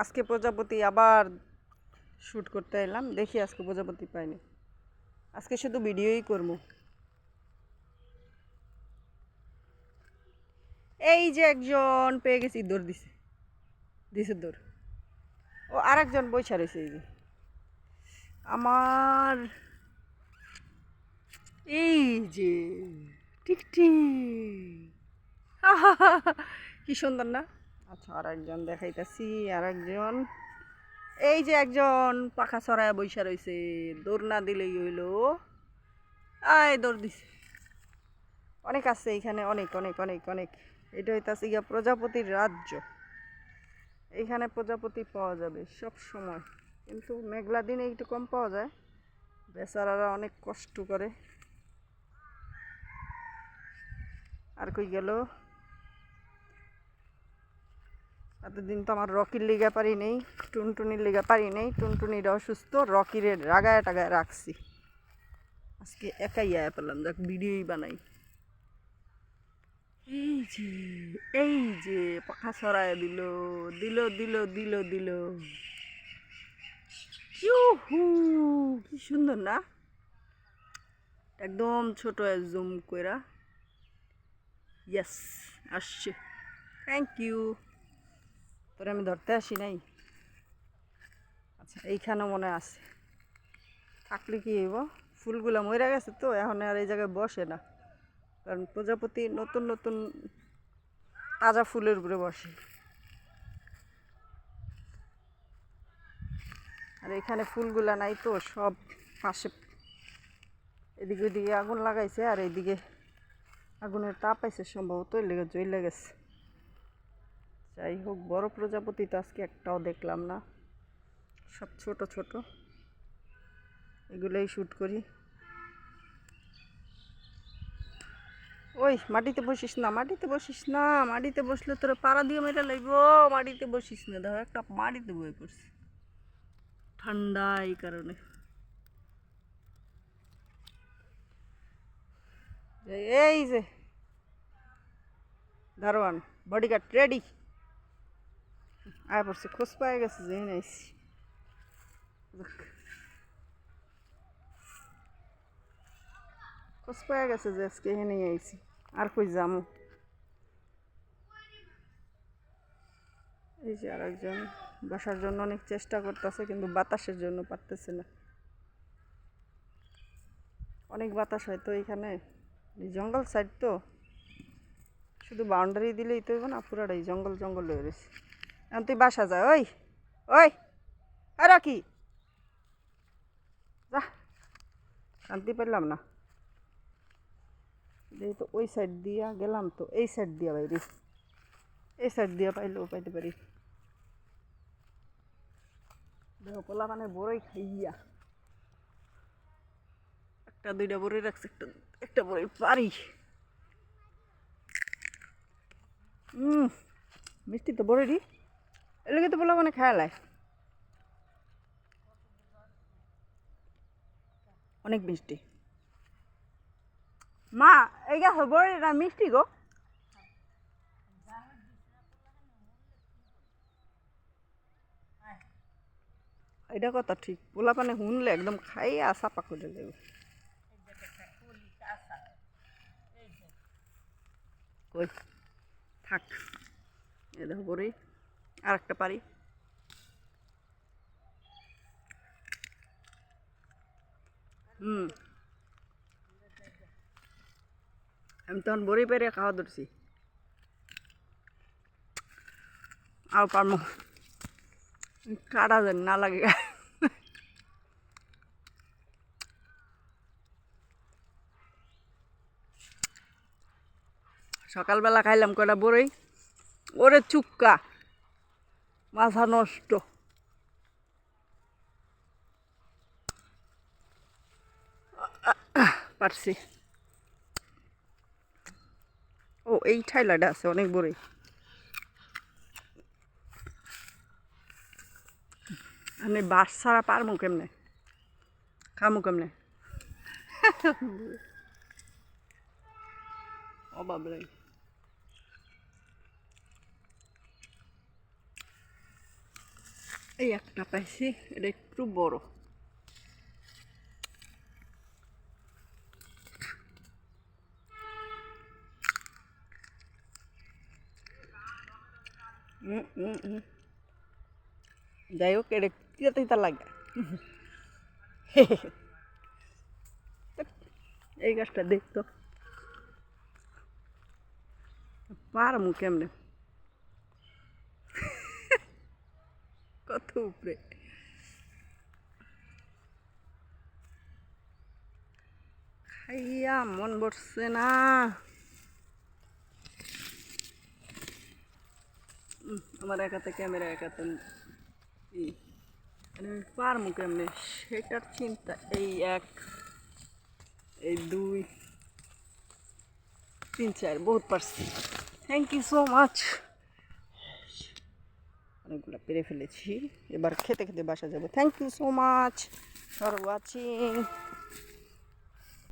আজকে প্রজাপতি আবার শ্যুট করতে এলাম। দেখি আজকে প্রজাপতি পাইনি আজকে শুধু ভিডিওই করব। এই যে একজন পেয়ে গেছি, দৌড় দিছে। দিছে দৌড়। ও আরেকজন বৈশা রয়েছে এই যে। আমার এই যে, ঠিক ঠিক। কি সুন্দর না? আচ্ছা আর একজন দেখাইতেছি আর একজন এই যে একজন পাখা ছড়ায় বৈশা রয়েছে দৌড় না দিলেই হইল। আয় দৌড় দিছে। অনেক আছে এখানে, অনেক অনেক অনেক অনেক। এটা হইতাছে গিয়া প্রজাপতির রাজ্য। এখানে প্রজাপতি পাওয়া যাবে সব সময়। কিন্তু মেঘলা দিনে একটু কম পাওয়া যায়। বেচারারা অনেক কষ্ট করে। আর কই গেল? এতদিন তো আমার রকির লিগা পারি নেই, টুনটুনির লিগা পারি নেই, টুনটুনির অসুস্থ, রকিরে রাগায় টাগায় রাখছি। আজকে একাই আয়া পেলাম দেখ ভিডিওই বানাই। এই যে এই যে, পাখা ছড়ায় দিল দিল দিল দিল দিল। কি সুন্দর না? একদম ছোট জুম কইরা। ইয়েস আসছে। থ্যাংক ইউ তোরে আমি ধরতে আসি নাই? আচ্ছা এইখানেও মনে আছে। থাকলে কি হইব? ফুলগুলো মরে গেছে তো, এখন আর এই জায়গায় বসে না। কারণ প্রজাপতি নতুন নতুন তাজা ফুলের উপরে বসে। আর এখানে ফুলগুলা নাই তো, সব পাশে এদিকে ওইদিকে আগুন লাগাইছে, আর এইদিকে আগুনের তাপ পাইছে সম্ভবত লেগে জ্বলে গেছে। যাই হোক, বড় প্রজাপতি তো আজকে একটাও দেখলাম না। সব ছোট ছোট। এগুলোই শ্যুট করি। ওই, মাটিতে বসিস না, মাটিতে বসিস না, মাটিতে বসলে তোর পাড়া দিয়ে মেরে লাগব মাটিতে বসিস না। দেখো, একটা মাটিতে বয়ে পড়ছে। ঠান্ডা এই কারণে। এই যে দারোয়ান বডিগার্ড রেডি আয় পড়ছে খোঁজ পায়ে গেছে যে নাইছি খোঁজ পায়ে গেছে যে আজকে এখানে আইছি আর কই যামু এই যে আরেকজন বসার জন্য অনেক চেষ্টা করতেছে কিন্তু বাতাসের জন্য পারতেছে না অনেক বাতাস হয় তো এখানে এই জঙ্গল সাইড তো শুধু বাউন্ডারি দিলেই তো না পুরাটাই জঙ্গল জঙ্গল হয়ে রয়েছে তুই বাসা যা, ওই ওই আর কি যা, শান্তি পেলাম না। এই তো ওই সাইড দিয়া গেলাম তো, এই সাইড দিয়া বাইরে এই সাইড দিয়া পাইলেও পাইতে পারি। দেখো, পোলা মানে বড়ই খাইয়া। একটা, দুইটা বড়ই রাখছে, একটা একটা বড়ই পারি। হুম মিষ্টি তো বড়ই এলাকে তো পোলা মানে খেয়ালায় অনেক মিষ্টি। মা, এই গা বড়িটা মিষ্টি গো। এটা কথা ঠিক পোলা পানে শুনলে একদম খাই চাপা করে দেবে। কই? থাক। এ দেখো বড়ি আর একটা পারি। হুম। আমি তখন বড়ি পেরে খাওয়া ধরছি। আর পারমো কাটা যেন না লাগে। সকালবেলা খাইলাম কটা বড়ই ওরে চুক্কা। মাথা নষ্ট। পারছি। ও, এই ঠাইলাটা আছে, অনেক বড়ই। আমি বাস ছাড়া পারমু কেমনে? খামু কেমনে? অভাব নাই। এই একটা পাইছি এটা একটু বড়। যাই হোক এটা তিতা তিতা লাগে এই গাছটা দেখতো পারমু কেমনে কত উপরে? খাইয়া মন বসছে না। আমার একাতে ক্যামেরা, একাতে মানে আমি পারমু কেমনে? সেটার চিন্তা এই এক, এই দুই, তিন, চার, বহুত পারছি। থ্যাংক ইউ সো মাচ অনেকগুলো পেরে ফেলেছি। এবার খেতে খেতে বাসা যাব। Thank you so much for watching